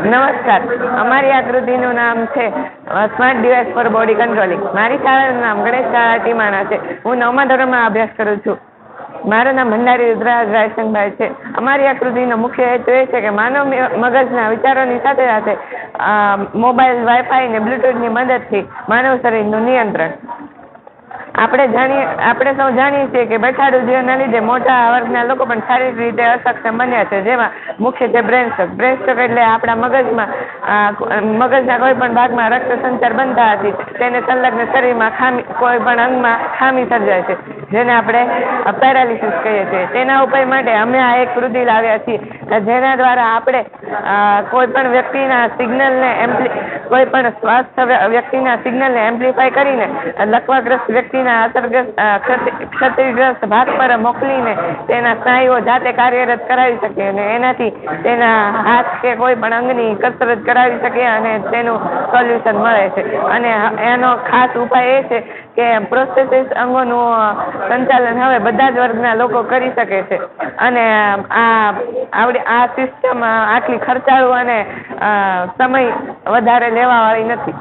નમસ્કાર. અમારી આકૃતિનું નામ છે smart device for body controlling. મારી શાળાનું નામ ગણેશ શાળા ટીમાણા છે. હું નવમા ધોરણમાં અભ્યાસ કરું છું. મારું નામ ભંડારી રુદ્રરાજ રાયસંગભાઈ છે. અમારી આકૃતિનો મુખ્ય હેતુ એ છે કે માનવ મગજના વિચારોની સાથે સાથે મોબાઈલ, વાઈફાઈ ને બ્લુટૂથની મદદથી માનવ શરીરનું નિયંત્રણ. આપણે જાણીએ આપણે સૌ જાણીએ છીએ કે બેઠાડુ જીવનના લીધે મોટા વર્ગના લોકો પણ શારીરિક રીતે અસક્ષમ બન્યા છે. જેમાં મુખ્ય છે સ્ટ્રોક. બ્રેન એટલે આપણા મગજમાં મગજના કોઈ પણ ભાગમાં રક્ત સંચાર બનતા હતી તેને સંલગ્ન શરીરમાં ખામી, કોઈ પણ અંગમાં ખામી સર્જાય છે. જેને આપણે પેરાલિસિસ કહીએ છીએ. તેના ઉપાય માટે અમે આ એક કૃતિ લાવ્યા છીએ. જેના દ્વારા આપણે કોઈ પણ વ્યક્તિના સિગ્નલને એમ્પ્લી કોઈ પણ સ્વાસ્થ્ય વ્યક્તિના સિગ્નલને એમ્પ્લીફાય કરીને લકવાગ્રસ્ત વ્યક્તિના અસરગ્રસ્ત ક્ષતિ- ક્ષતિગ્રસ્ત ભાગ પર મોકલીને તેના સ્નાયુઓ જાતે કાર્યરત કરાવી શકીએ અને એનાથી તેના હાથ કે કોઈ પણ અંગની કસરત કરાવી શકીએ અને તેનું સોલ્યુશન મળે છે. અને એનો ખાસ ઉપાય એ છે કે પ્રોસ્થેસિસ અંગોનું સંચાલન હવે બધા જ વર્ગના લોકો કરી શકે છે અને આ, આવડી, આ સિસ્ટમ આટલી ખર્ચાળુ અને સમય વધારે લેવાવાળી નથી